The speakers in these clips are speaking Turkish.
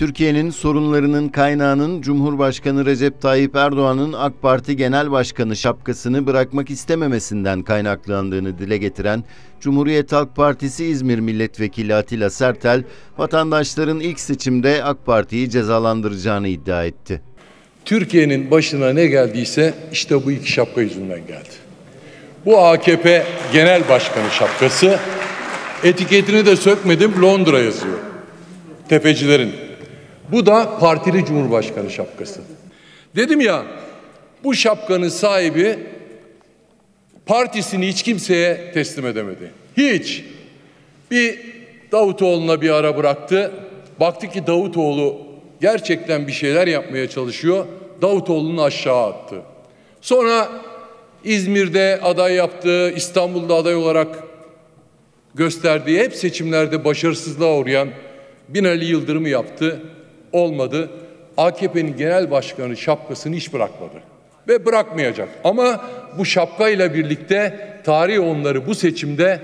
Türkiye'nin sorunlarının kaynağının Cumhurbaşkanı Recep Tayyip Erdoğan'ın AK Parti Genel Başkanı şapkasını bırakmak istememesinden kaynaklandığını dile getiren Cumhuriyet Halk Partisi İzmir Milletvekili Atilla Sertel, vatandaşların ilk seçimde AK Parti'yi cezalandıracağını iddia etti. Türkiye'nin başına ne geldiyse işte bu iki şapka yüzünden geldi. Bu AKP Genel Başkanı şapkası etiketini de sökmedim Londra yazıyor. Tepecilerin. Bu da partili cumhurbaşkanı şapkası. Dedim ya bu şapkanın sahibi partisini hiç kimseye teslim edemedi. Hiç. Bir Davutoğlu'na bir ara bıraktı. Baktı ki Davutoğlu gerçekten bir şeyler yapmaya çalışıyor. Davutoğlu'nu aşağı attı. Sonra İzmir'de aday yaptı, İstanbul'da aday olarak gösterdiği hep seçimlerde başarısızlığa uğrayan Binali Yıldırım'ı yaptı. Olmadı. AKP'nin genel başkanı şapkasını hiç bırakmadı. Ve bırakmayacak. Ama bu şapkayla birlikte tarih onları bu seçimde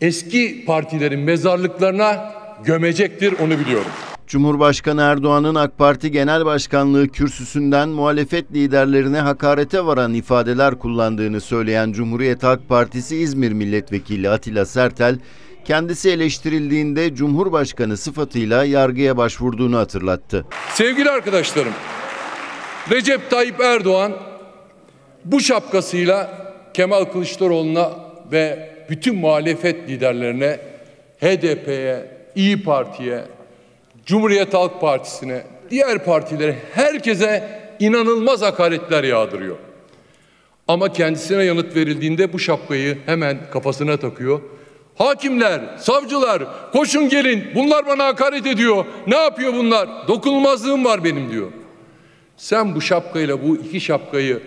eski partilerin mezarlıklarına gömecektir onu biliyorum. Cumhurbaşkanı Erdoğan'ın AK Parti Genel Başkanlığı kürsüsünden muhalefet liderlerine hakarete varan ifadeler kullandığını söyleyen Cumhuriyet Halk Partisi İzmir Milletvekili Atilla Sertel, kendisi eleştirildiğinde Cumhurbaşkanı sıfatıyla yargıya başvurduğunu hatırlattı. Sevgili arkadaşlarım, Recep Tayyip Erdoğan bu şapkasıyla Kemal Kılıçdaroğlu'na ve bütün muhalefet liderlerine, HDP'ye, İyi Parti'ye, Cumhuriyet Halk Partisi'ne, diğer partilere, herkese inanılmaz hakaretler yağdırıyor. Ama kendisine yanıt verildiğinde bu şapkayı hemen kafasına takıyor. Hakimler, savcılar, koşun gelin. Bunlar bana hakaret ediyor. Ne yapıyor bunlar? Dokunulmazlığım var benim diyor. Sen bu şapkayla bu iki şapkayı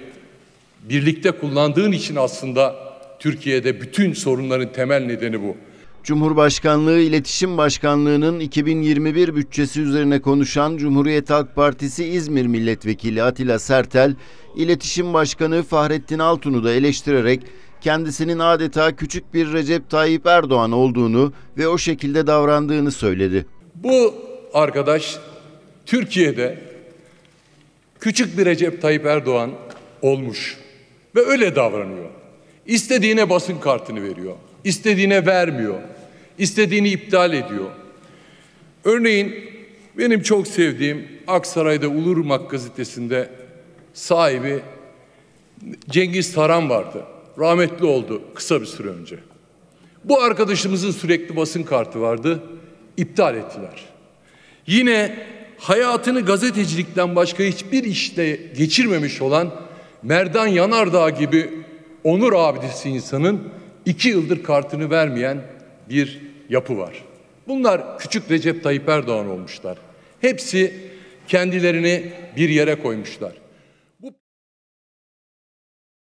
birlikte kullandığın için aslında Türkiye'de bütün sorunların temel nedeni bu. Cumhurbaşkanlığı İletişim Başkanlığı'nın 2021 bütçesi üzerine konuşan Cumhuriyet Halk Partisi İzmir Milletvekili Atilla Sertel, İletişim Başkanı Fahrettin Altun'u da eleştirerek kendisinin adeta küçük bir Recep Tayyip Erdoğan olduğunu ve o şekilde davrandığını söyledi. Bu arkadaş Türkiye'de küçük bir Recep Tayyip Erdoğan olmuş ve öyle davranıyor. İstediğine basın kartını veriyor. istediğine vermiyor. istediğini iptal ediyor. Örneğin benim çok sevdiğim Aksaray'da Ulurmak gazetesinde sahibi Cengiz Taran vardı. Rahmetli oldu kısa bir süre önce. Bu arkadaşımızın sürekli basın kartı vardı. İptal ettiler. Yine hayatını gazetecilikten başka hiçbir işte geçirmemiş olan Merdan Yanardağ gibi onur abidesi insanın iki yıldır kartını vermeyen bir yapı var. Bunlar küçük Recep Tayyip Erdoğan olmuşlar. Hepsi kendilerini bir yere koymuşlar.